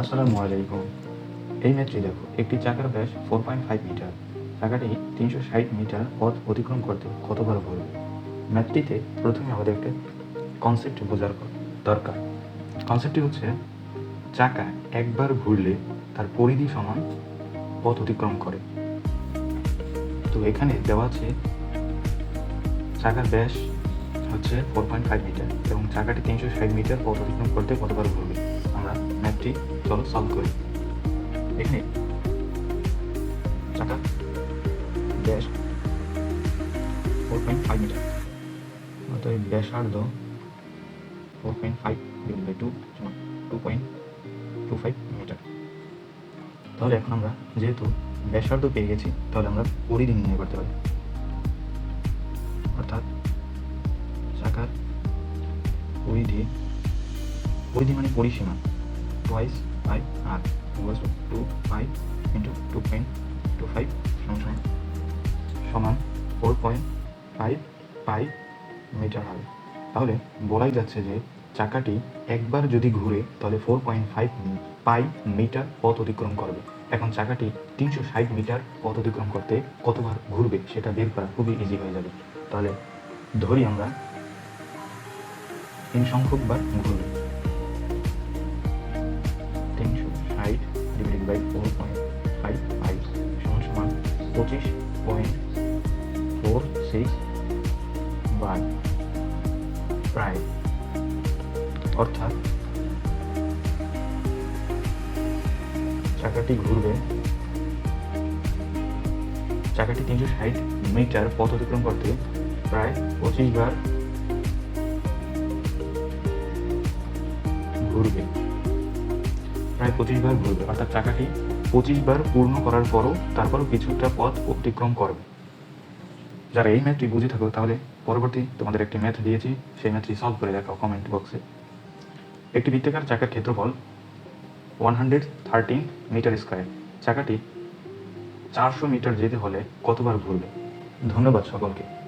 আসসালামু আলাইকুম। এই ম্যাচটি দেখো, একটি চাকার ব্যাস ফোর পয়েন্ট ফাইভ মিটার। চাকাটি তিনশো ষাট মিটার পথ অতিক্রম করতে কতবার ঘুরবে ম্যাথটিতে প্রথমে আমাদের একটা কনসেপ্ট বোঝার দরকার। কনসেপ্টটি হচ্ছে, চাকা একবার ঘুরলে তার পরিধি সমান পথ অতিক্রম করে। তো এখানে দেওয়া আছে, চাকার ব্যাস হচ্ছে ফোর পয়েন্ট ফাইভ মিটার এবং চাকাটি তিনশো ষাট মিটার পথ অতিক্রম করতে কতবার ঘুরবে আমরা ম্যাপটি চলো সলভ করি। এখানে। চাকা। ব্যাস ফোর পয়েন্ট ফাইভ মিটার অতএব ব্যাসার্ধ four point five divide by two two point two five metre তাহলে এখন আমরা যেহেতু ব্যাসার্ধ পেয়ে গেছি, তাহলে আমরা পরিধি নির্ণয় করতে পারি। অর্থাৎ চাকার পরিধি পরিধি মানে পরিসীমা। Twice five R equals two two five into two point two five সমান সমান four point five five metre হবে তাহলে বলাই যাচ্ছে যে চাকাটি একবার যদি ঘুরে তাহলে four point five pi metre পথ অতিক্রম করবে এখন চাকাটি তিনশো ষাট মিটার পথ অতিক্রম করতে কতবার ঘুরবে সেটা বের করা খুবই ইজি হয়ে যাবে তাহলে ধরি আমরা তিন সংখ্যক বার ঘুরবে পঁচিশ পয়েন্ট ফোর সিক্স বার প্রায় অর্থাৎ চাকাটি ঘুরবে, চাকাটি তিনশো ষাট মিটার পথ অতিক্রম করতে প্রায় পঁচিশ বার ঘুরবে। প্রায় পঁচিশ বার ঘুরবে। অর্থাৎ চাকাটি পঁচিশ বার পূর্ণ করার পরও তারপরও কিছুটা পথ অতিক্রম করবে। যারা এই ম্যাথটি বুঝে থাকো, তাহলে পরবর্তী তোমাদের একটি ম্যাথ দিয়েছি। সেই ম্যাথটি সলভ করে দেখাও কমেন্ট বক্সে একটি বৃত্তাকার চাকার ক্ষেত্রফল one hundred thirteen metre square চাকাটি চারশো মিটার যেতে হলে কতবার ঘুরবে? ধন্যবাদ সকলকে।